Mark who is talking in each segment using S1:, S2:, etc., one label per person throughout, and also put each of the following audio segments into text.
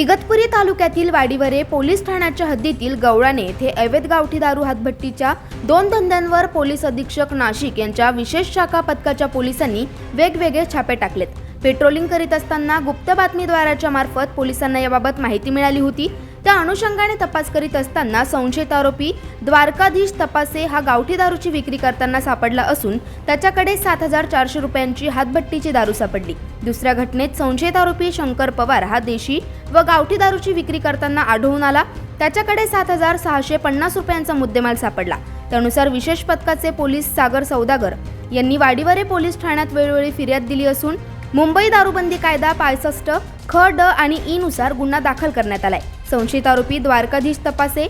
S1: इगतपुरी तालुक्यातील वाडीवरे पोलीस ठाण्याच्या हद्दीतील गवळाने येथे अवैध गावठी दारू हातभट्टीच्या दोन धंद्यांवर पोलीस अधीक्षक नाशिक यांच्या विशेष शाखा पथकाच्या पोलिसांनी वेगवेगळे छापे टाकलेत. पेट्रोलिंग करीत असताना गुप्त बातमीद्वाराच्या मार्फत पोलिसांना याबाबत माहिती मिळाली होती. त्या अनुषंगाने तपास करीत असताना संशयित आरोपी द्वारकाधीश तपासे हा गावठी दारूची विक्री करताना सापडला असून त्याच्याकडे सात हजार चारशे रुपयांची हातभट्टीची दारू सापडली. दुसऱ्या घटनेत संशयित आरोपी शंकर पवार हा देशी व गावठी दारूची विक्री करताना आढळून आला. त्याच्याकडे सात हजार सहाशे पन्नास रुपयांचा मुद्देमाल सापडला. त्यानुसार विशेष पथकाचे पोलीस सागर सौदागर यांनी वाडीवरे पोलीस ठाण्यात वेळोवेळी फिर्याद दिली असून मुंबई दारूबंदी कायदा पासष्ट ख ड आणि ई नुसार गुन्हा दाखल करण्यात आलाय. संशयित आरोपी द्वारकाधीश तपासे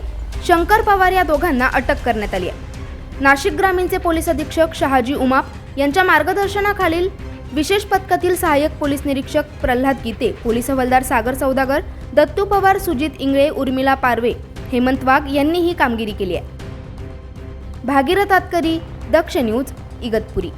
S1: शंकर पवार या दोघांना अटक करण्यात आली आहे. नाशिक ग्रामीणचे पोलीस अधीक्षक शहाजी उमाप यांच्या मार्गदर्शनाखालील विशेष पथकातील सहाय्यक पोलीस निरीक्षक प्रल्हाद गीते पोलीस हवालदार सागर सौदागर दत्तू पवार सुजित इंगळे उर्मिला पारवे हेमंत वाघ यांनी ही कामगिरी केली आहे. भागीरथ आतकरी दक्ष न्यूज इगतपुरी.